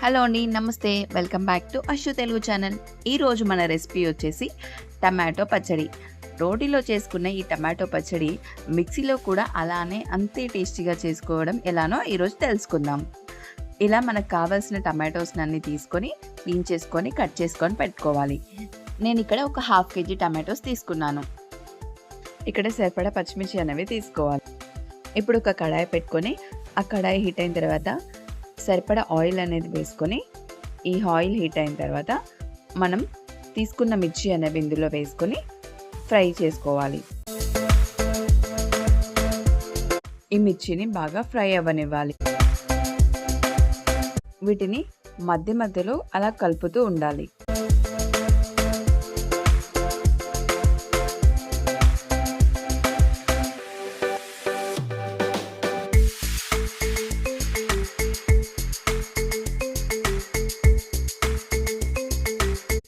Hello అండి నమస్తే. Welcome back to Ashu Telugu channel. ఈరోజు మన రెసిపీ వచ్చేసి టమాటో పచ్చడి. రోటీలో చేసుకున్న ఈ టమాటో పచ్చడి మిక్సీలో కూడా అలానే అంతే టేస్టీగా చేసుకోవడం ఎలానో ఈరోజు తెలుసుకుందాం. ఇలా మనకు కావాల్సిన టమాటోస్ని అన్ని తీసుకొని క్లీన్ చేసుకొని కట్ చేసుకొని పెట్టుకోవాలి. నేను ఇక్కడ ఒక హాఫ్ కేజీ టమాటోస్ తీసుకున్నాను. ఇక్కడ సరిపడా పచ్చిమిర్చి అనేవి తీసుకోవాలి. ఇప్పుడు ఒక కడాయి పెట్టుకొని ఆ కడాయి హీట్ అయిన తర్వాత సరిపడా ఆయిల్ అనేది వేసుకొని ఈ ఆయిల్ హీట్ అయిన తర్వాత మనం తీసుకున్న మిర్చి అనేవి ఇందులో వేసుకొని ఫ్రై చేసుకోవాలి. ఈ మిర్చిని బాగా ఫ్రై అవ్వనివ్వాలి. వీటిని మధ్య మధ్యలో అలా కలుపుతూ ఉండాలి.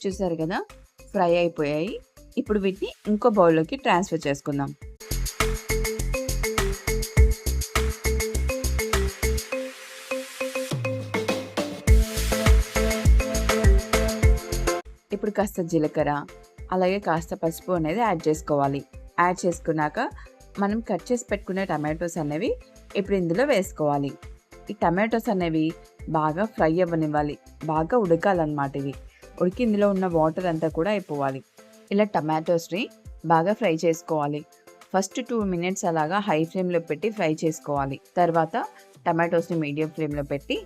చూసారు కదా? ఫ్రై అయిపోయాయి. ఇప్పుడు వీటిని ఇంకో బౌల్లోకి ట్రాన్స్ఫర్ చేసుకుందాం. ఇప్పుడు కాస్త జీలకర్ర అలాగే కాస్త పసుపు అనేది యాడ్ చేసుకోవాలి. యాడ్ చేసుకున్నాక మనం కట్ చేసి పెట్టుకునే టమాటోస్ అనేవి ఇప్పుడు ఇందులో వేసుకోవాలి. ఈ టమాటోస్ అనేవి బాగా ఫ్రై అవ్వనివ్వాలి. బాగా ఉడకాలన్నమాట ఇవి. ఉడికి ఇందులో ఉన్న వాటర్ అంతా కూడా అయిపోవాలి. ఇలా టమాటోస్ని బాగా ఫ్రై చేసుకోవాలి. ఫస్ట్ టూ మినిట్స్ అలాగా హై ఫ్లేమ్లో పెట్టి ఫ్రై చేసుకోవాలి. తర్వాత టమాటోస్ని మీడియం ఫ్లేమ్లో పెట్టి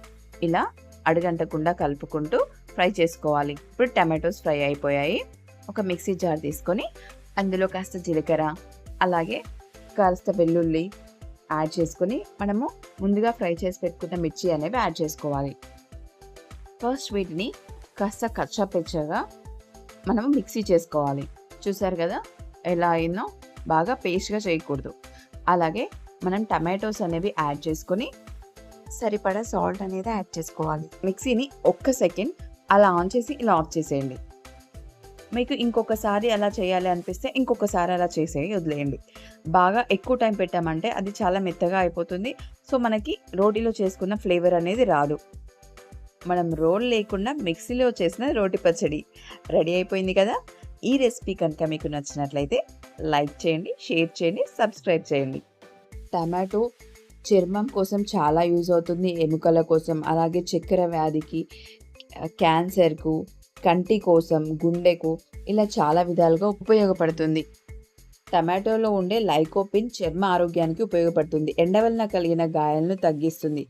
ఇలా అడుగంటకుండా కలుపుకుంటూ ఫ్రై చేసుకోవాలి. ఇప్పుడు టమాటోస్ ఫ్రై అయిపోయాయి. ఒక మిక్సీ జార్ తీసుకొని అందులో కాస్త జీలకర్ర అలాగే కాస్త వెల్లుల్లి యాడ్ చేసుకొని మనము ముందుగా ఫ్రై చేసి పెట్టుకున్న మిర్చి అనేవి యాడ్ చేసుకోవాలి. ఫస్ట్ వీటిని కాస్త కచ్చాపెచ్చగా మనం మిక్సీ చేసుకోవాలి. చూసారు కదా? ఎలా అయిందో బాగా పేస్ట్గా చేయకూడదు. అలాగే మనం టమాటోస్ అనేవి యాడ్ చేసుకొని సరిపడా సాల్ట్ అనేది యాడ్ చేసుకోవాలి. మిక్సీని ఒక్క సెకండ్ అలా ఆన్ చేసి ఇలా ఆఫ్ చేసేయండి. మీకు ఇంకొకసారి అలా చేయాలి అనిపిస్తే ఇంకొకసారి అలా చేసేయి వదిలేయండి. బాగా ఎక్కువ టైం పెట్టామంటే అది చాలా మెత్తగా అయిపోతుంది. సో మనకి రోటీలో చేసుకున్న ఫ్లేవర్ అనేది రాదు. మనం రోల్ లేకుండా మిక్సీలో చేసిన రోటి పచ్చడి రెడీ అయిపోయింది కదా? ఈ రెసిపీ కనుక మీకు నచ్చినట్లయితే లైక్ చేయండి షేర్ చేయండి సబ్స్క్రైబ్ చేయండి. టమాటో చర్మం కోసం చాలా యూజ్ అవుతుంది. ఎముకల కోసం అలాగే చక్కెర వ్యాధికి క్యాన్సర్కు కంటి కోసం గుండెకు ఇలా చాలా విధాలుగా ఉపయోగపడుతుంది. టమాటోలో ఉండే లైకోపిన్ చర్మ ఆరోగ్యానికి ఉపయోగపడుతుంది. ఎండ వలన కలిగిన గాయాలను తగ్గిస్తుంది.